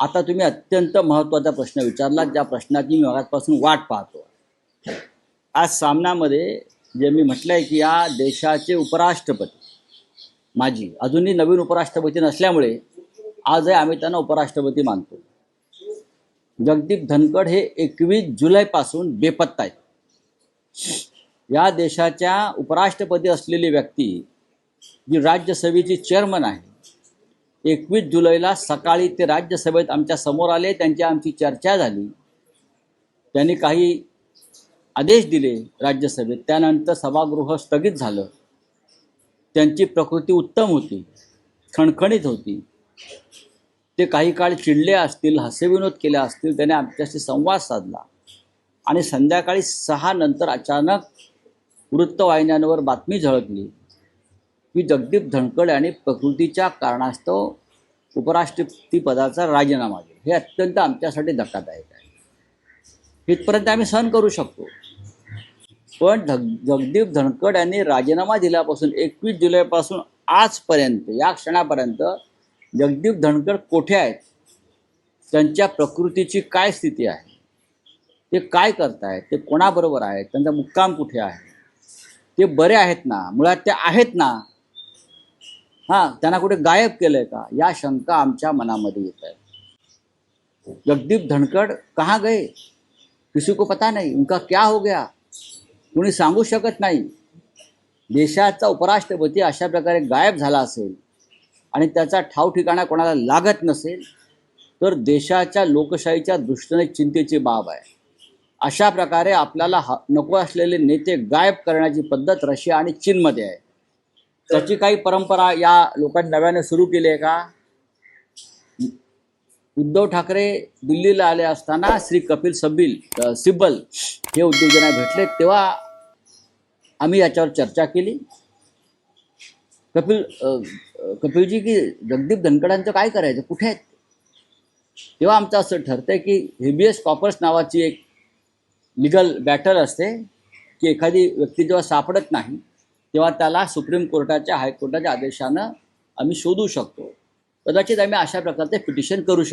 आता तुम्ही अत्यंत महत्त्वाचा प्रश्न विचारला ज्या प्रश्नाची मी मगाचपासून वाट पाहतो. आज सामनामध्ये जे मी म्हटलं आहे की या देशाचे उपराष्ट्रपती माझी अजूनही नवीन उपराष्ट्रपती नसल्यामुळे आजही आम्ही त्यांना उपराष्ट्रपती मानतो. जगदीप धनखड हे एकवीस जुलैपासून बेपत्ता आहेत. या देशाच्या उपराष्ट्रपती असलेली व्यक्ती जी राज्यसभेची चेअरमन आहे एकवीस जुलैला सकाळी ते राज्यसभेत आमच्यासमोर आले त्यांची आमची चर्चा झाली. त्यांनी काही आदेश दिले राज्यसभेत. त्यानंतर सभागृह स्थगित झालं. त्यांची प्रकृती उत्तम होती खणखणीत होती. ते काही काळ चिडले असतील हास्यविनोद केले असतील त्याने आमच्याशी संवाद साधला. आणि संध्याकाळी सहा नंतर अचानक वृत्तवाहिन्यांवर बातमी झळकली. की जगदीप धनकड यांनी प्रकृतीच्या कारणास्तव उपराष्ट्रपतीपदाचा राजीनामा दिला हे अत्यंत आमच्यासाठी धक्कादायक आहे. इथपर्यंत आम्ही सहन करू शकतो. पण धग जगदीप धनकड यांनी राजीनामा दिल्यापासून एकवीस जुलैपासून आजपर्यंत या क्षणापर्यंत जगदीप धनकड कोठे आहेत? त्यांच्या प्रकृतीची काय स्थिती आहे? ते काय करतायत? ते कोणाबरोबर आहेत? त्यांचा मुक्काम कुठे आहे? ते बरे आहेत ना? मुळात ते आहेत ना? हां त्यांना कुठे गायब केलंय का? या शंका आमच्या मनामध्ये येत आहेत जगदीप धनखड कहाँ गए? किसी को पता नाही उनका क्या हो गया? कोणी सांगू शकत नाही. देशाचा उपराष्ट्रपती अशा प्रकारे गायब झाला असेल आणि त्याचा ठाव ठिकाणा कोणाला लागत नसेल तर देशाच्या लोकशाहीच्या दृष्टीने चिंतेची बाब आहे. अशा प्रकारे आपल्याला ह नको असलेले नेते गायब करण्याची पद्धत रशिया आणि चीनमध्ये आहे. त्याची काही परंपरा या लोकांनी नव्याने सुरू केली आहे का? उद्धव ठाकरे दिल्लीला आले असताना श्री कपिल सबिल सिब्बल हे उद्योजना भेटले. तेव्हा आम्ही याच्यावर चर्चा केली. कपिल कपिलजी की जगदीप धनकडांचं काय करायचं? कुठे आहेत तेव्हा आमचं असं ठरतंय की हेबियस कॉपर्स नावाची एक लिगल बॅटल असते की एखादी व्यक्ती जेव्हा सापडत नाही तेव्हा त्याला सुप्रीम कोर्टाच्या हायकोर्टाच्या आदेशानं आम्ही शोधू शकतो. कदाचित आम्ही अशा प्रकारचे पिटिशन करू शकतो.